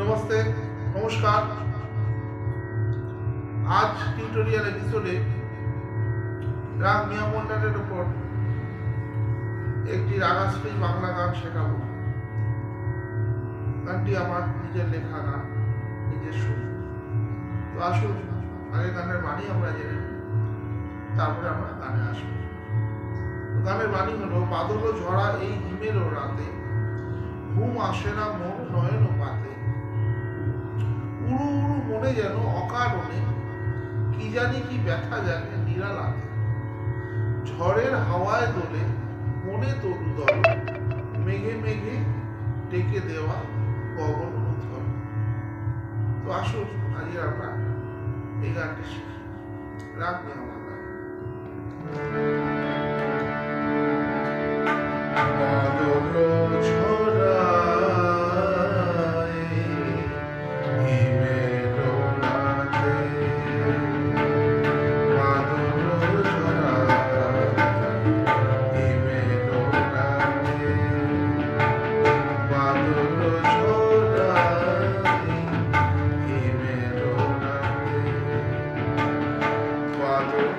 নমস্তে, নমস্কার। আজ টিউটোরিয়াল এপিসোডে রাগ মিয়া মন্ডলের উপর একটি রাগাশ্রী বাংলা গান শেখাবো। গানটি আমার নিজের লেখা গান, নিজের সুর। তো আসুন আগে গানের বাণী আমরা জেনে তারপরে আমরা গানে আসব। গানের বাণী হলো, বাদল ঝরা এই হিমেরও রাতে, ঘুম আসে না মন নয়ন মনে যেন অকারণে কি জানি কি ব্যথা জানে নিরালাতে ঝড়ের হাওয়ায় দোলে মনে তরু দল, মেঘে মেঘে ডেকে দেওয়া গগন উথল তো আসুন আজ আমরা এই গানটি শিখি। রাখবে আমার